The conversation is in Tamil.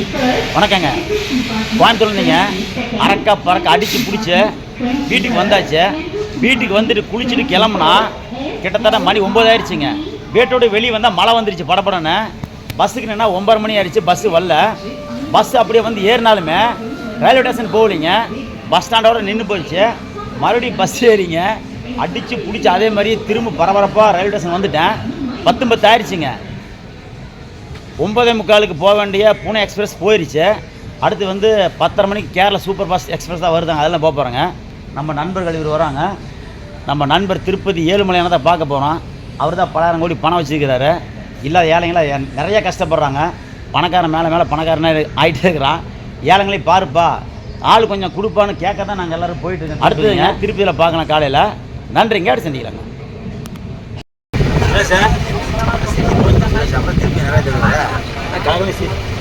வணக்கங்க. கோயம்புத்தூர் நீங்கள் அறக்க பறக்க அடித்து பிடிச்சி வீட்டுக்கு வந்தாச்சு. வீட்டுக்கு வந்துட்டு குளிச்சுட்டு கிளம்புனா கிட்டத்தட்ட மணி ஒம்பது ஆயிடுச்சுங்க. வீட்டோட வெளியே வந்தால் மழை வந்துருச்சு படப்படன்னு பஸ்ஸுக்கு நின்னா ஒம்பது மணி ஆயிடுச்சு பஸ்ஸு வரல. பஸ் அப்படியே வந்து ஏறினாலுமே ரயில்வே ஸ்டேஷன் போகலிங்க. பஸ் ஸ்டாண்டோட நின்று போயிடுச்சு மறுபடியும் பஸ் ஏறிங்க. அடித்து பிடிச்சி அதே மாதிரியே திரும்ப பரபரப்பாக ரயில்வே ஸ்டேஷன் வந்துட்டேன். பத்து பத்து ஆயிடுச்சுங்க. ஒன்பதே முக்காலுக்கு போக வேண்டிய பூனே எக்ஸ்பிரஸ் போயிருச்சு. அடுத்து வந்து பத்தரை மணிக்கு கேரளா சூப்பர் ஃபாஸ்ட் எக்ஸ்பிரஸ் தான் வருதாங்க அதெல்லாம் போக போகிறோங்க நம்ம நண்பர்கள் இவர் வராங்க. நம்ம நண்பர் திருப்பதி ஏழுமலையான தான் பார்க்க போகிறோம் அவர் தான் பலாயிரம் கோடி பணம் வச்சுருக்கிறாரு. இல்லாத ஏழைங்களா எ- நிறைய கஷ்டப்படுறாங்க. பணக்காரன் மேலே மேலே பணக்காரனே ஆகிட்டே இருக்கிறான். ஏழைங்களையும் பாருப்பா. ஆள் கொஞ்சம் கொடுப்பான்னு கேட்க தான் நாங்கள் எல்லோரும் போயிட்டு இருக்கோம். அடுத்ததுங்க திருப்பதியில் பார்க்கலாம் காலையில். நன்றிங்க. அப்படி செஞ்சுக்கலாங்க சார்? காலையில்